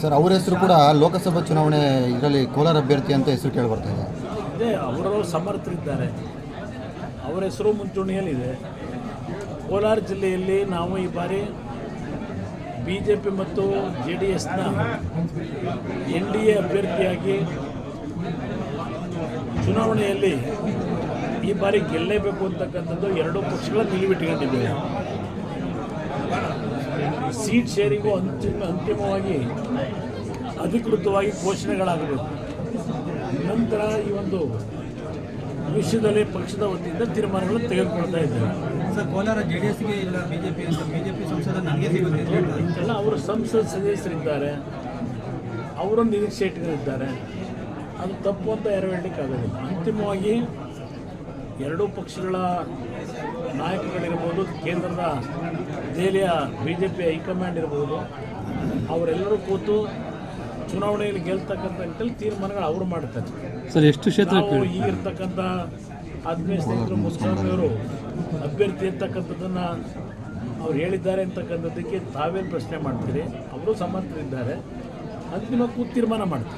Sir, ಅವ್ರ ಹೆಸರು ಕೂಡ ಲೋಕಸಭಾ ಚುನಾವಣೆ ಇದರಲ್ಲಿ ಕೋಲಾರ ಅಭ್ಯರ್ಥಿ ಅಂತ ಹೆಸರು ಕೇಳಿ ಬರ್ತಾ ಇದೆ. ಇದೇ ಅವರು ಸಮರ್ಥರಿದ್ದಾರೆ. ಅವರ ಹೆಸರು ಮುಂಚೂಣಿಯಲ್ಲಿದೆ. ಕೋಲಾರ ಜಿಲ್ಲೆಯಲ್ಲಿ ನಾವು ಈ ಬಾರಿ ಬಿ ಜೆ ಪಿ ಮತ್ತು ಜೆ ಡಿ ಎಸ್ನ ಎನ್ ಡಿ ಎ ಅಭ್ಯರ್ಥಿಯಾಗಿ ಚುನಾವಣೆಯಲ್ಲಿ ಈ ಬಾರಿ ಗೆಲ್ಲೇಬೇಕು ಅಂತಕ್ಕಂಥದ್ದು ಎರಡೂ ಪಕ್ಷಗಳ ನಿಲುವಿಟ್ಕೊಂಡಿದ್ದೇವೆ ಸೀಟ್ ಶೇರಿಂಗು ಅಂತಿಮ ಅಂತಿಮವಾಗಿ ಅಧಿಕೃತವಾಗಿ ಘೋಷಣೆಗಳಾಗಬೇಕು. ನಂತರ ಈ ಒಂದು ವಿಷಯದಲ್ಲಿ ಪಕ್ಷದ ವತಿಯಿಂದ ತೀರ್ಮಾನಗಳನ್ನು ತೆಗೆದುಕೊಳ್ತಾ ಇದ್ದಾರೆ ಸರ್ ಕೋಲಾರ ಜೆ ಡಿ ಎಸ್ಗೆ ಇಲ್ಲ ಬಿಜೆಪಿ ಅಂತ ಬಿಜೆಪಿ ಸಂಸದ ನನಗೆ ಸಿಗುತ್ತೆ ಅವರು ಸಂಸದ ಸದಸ್ಯರಿದ್ದಾರೆ. ಅವರೊಂದು ಅದು ತಪ್ಪು ಅಂತ ಯಾರು ಅಂತಿಮವಾಗಿ ಎರಡೂ ಪಕ್ಷಗಳ ನಾಯಕಗಳಿರ್ಬೋದು ಕೇಂದ್ರದ ದೆಹಲಿಯ ಬಿ ಜೆ ಪಿ ಹೈಕಮಾಂಡ್ ಇರ್ಬೋದು ಅವರೆಲ್ಲರೂ ಕೂತು ಚುನಾವಣೆಯಲ್ಲಿ ಗೆಲ್ತಕ್ಕಂಥ ನಿಟ್ಟಲ್ಲಿ ತೀರ್ಮಾನಗಳು ಅವರು ಮಾಡ್ತಾರೆ. ಸರ್ ಎಷ್ಟು ಕ್ಷೇತ್ರ ಈಗಿರ್ತಕ್ಕಂಥ ಆತ್ಮೀಯ ಸ್ನೇಹಿತರು ಮುಸ್ಲಿಮರು ಅಭ್ಯರ್ಥಿ ಅಂತಕ್ಕಂಥದ್ದನ್ನು ಅವ್ರು ಹೇಳಿದ್ದಾರೆ ಅಂತಕ್ಕಂಥದ್ದಕ್ಕೆ ತಾವೇನು ಪ್ರಶ್ನೆ ಮಾಡ್ತೀರಿ? ಅವರು ಸಮರ್ಥರಿದ್ದಾರೆ. ಅಂತಿಮ ಕೂತು ತೀರ್ಮಾನ ಮಾಡ್ತಾರೆ.